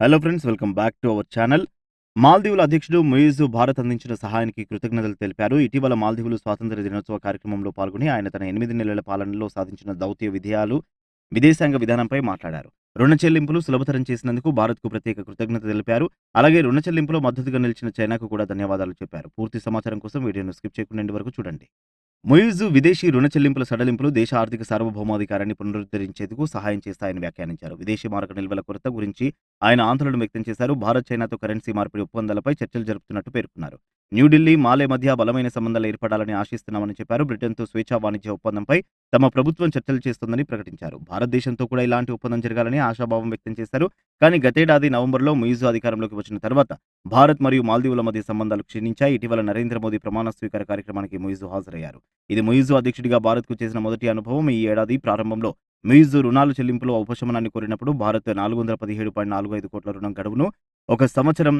Hello friends welcome back to our channel మాల్దీవుల అధ్యక్షుడు మొయిజు భారత్ అందించిన సహాయానికి కృతజ్ఞతలు తెలిపారు. ఇటీవల మాల్దీవులు స్వాతంత్ర దినోత్సవ కార్యక్రమంలో పాల్గొని ఆయన తన ఎనిమిది నెలల పాలనలో సాధించిన దౌత్య విజయాలు విదేశాంగ విధానంపై మాట్లాడారు. రుణ చెల్లింపులు సులభతరం చేసినందుకు భారత్కు ప్రత్యేక కృతజ్ఞత తెలిపారు. అలాగే రుణ చెల్లింపులో మద్దతుగా నిలిచిన చైనాకు కూడా ధన్యవాదాలు చెప్పారు. పూర్తి సమాచారం కోసం వీడియోను స్కిప్ చేయకుండా వరకు చూడండి. మొయిజు విదేశీ రుణ చెల్లింపుల సడలింపులు దేశ ఆర్థిక సార్వభౌమాధికారాన్ని పునరుద్ధరించేందుకు సహాయం చేస్తాయని వ్యాఖ్యానించారు. విదేశీ మారక నిల్వల కొరత గురించి ఆయన ఆందోళన వ్యక్తం చేశారు. భారత్ చైనాతో కరెన్సీ మార్పిడి ఒప్పందాలపై చర్చలు జరుపుతున్నట్టు పేర్కొన్నారు. న్యూఢిల్లీ మాలే మధ్య బలమైన సంబంధాలు ఏర్పడాలని ఆశిస్తున్నామని చెప్పారు. బ్రిటన్తో స్వేచ్ఛా వాణిజ్య ఒప్పందంపై తమ ప్రభుత్వం చర్చలు చేస్తోందని ప్రకటించారు. భారతదేశంతో కూడా ఇలాంటి ఒప్పందం జరగాలని ఆశాభావం వ్యక్తం చేశారు. కానీ గతేడాది నవంబర్లో ముయిజు అధికారంలోకి వచ్చిన తర్వాత భారత్ మరియు మాల్దీవుల మధ్య సంబంధాలు క్షీణించాయి. ఇటీవల నరేంద్ర మోదీ ప్రమాణ స్వీకార కార్యక్రమానికి ముయిజు హాజరయ్యారు. ఇది ముయిజు అధ్యక్షుడిగా భారత్కు చేసిన మొదటి అనుభవం. ఈ ఏడాది ప్రారంభంలో ముయిజు రుణాల చెల్లింపులో ఉపశమనాన్ని కోరినప్పుడు భారత్ నాలుగు వందల పదిహేడు పాయింట్ నాలుగు ఐదు కోట్ల రుణం గడువును ఒక సంవత్సరం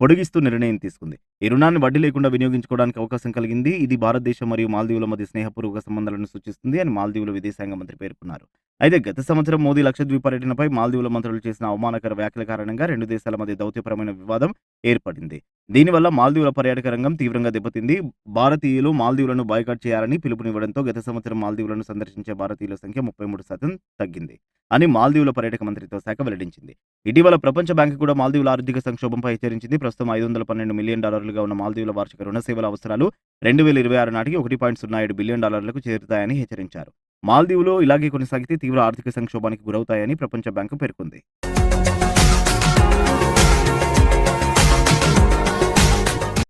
పొడిగిస్తూ నిర్ణయం తీసుకుంది. ఈ రుణాన్ని వడ్డీ లేకుండా వినియోగించుకోవడానికి అవకాశం కలిగింది. ఇది భారతదేశం మరియు మాల్దీవుల మధ్య స్నేహపూర్వక సంబంధాలను సూచిస్తుంది అని మాల్దీవుల విదేశాంగ మంత్రి పేర్కొన్నారు. అయితే గత సంవత్సరం మోదీ లక్షద్వీప్ పర్యటనపై మాల్దీవుల మంత్రులు చేసిన అవమానకర వ్యాఖ్యల కారణంగా రెండు దేశాల మధ్య దౌత్యపరమైన వివాదం ఏర్పడింది. దీనివల్ల మాల్దీవుల పర్యాటక రంగం తీవ్రంగా దెబ్బతింది. భారతీయులు మాల్దీవులను బాయ్కాట్ చేయాలని పిలుపునివ్వడంతో గత సంవత్సరం మాల్దీవులను సందర్శించే భారతీయుల సంఖ్య ముప్పై మూడు శాతం తగ్గింది అని మాల్దీవుల పర్యాటక మంత్రిత్వ శాఖ వెల్లడించింది. ఇటీవల ప్రపంచ బ్యాంకు కూడా మాల్దీవుల ఆర్థిక సంక్షోభంపై హెచ్చరించింది. ప్రస్తుతం ఐదు వందల పన్నెండు మిలియన్ డాలర్లుగా ఉన్న మాల్దీవుల వార్షిక రుణ సేవల అవసరాలు రెండు వేల ఇరవై ఆరు నాటికి ఒకటి పాయింట్ సున్నా ఏడు బిలియన్ డాలర్లకు చేరుతాయని హెచ్చరించారు. మాల్దీవులు ఇలాగే కొనసాగితే తీవ్ర ఆర్థిక సంక్షోభానికి గురవుతాయని ప్రపంచ బ్యాంకు పేర్కొంది.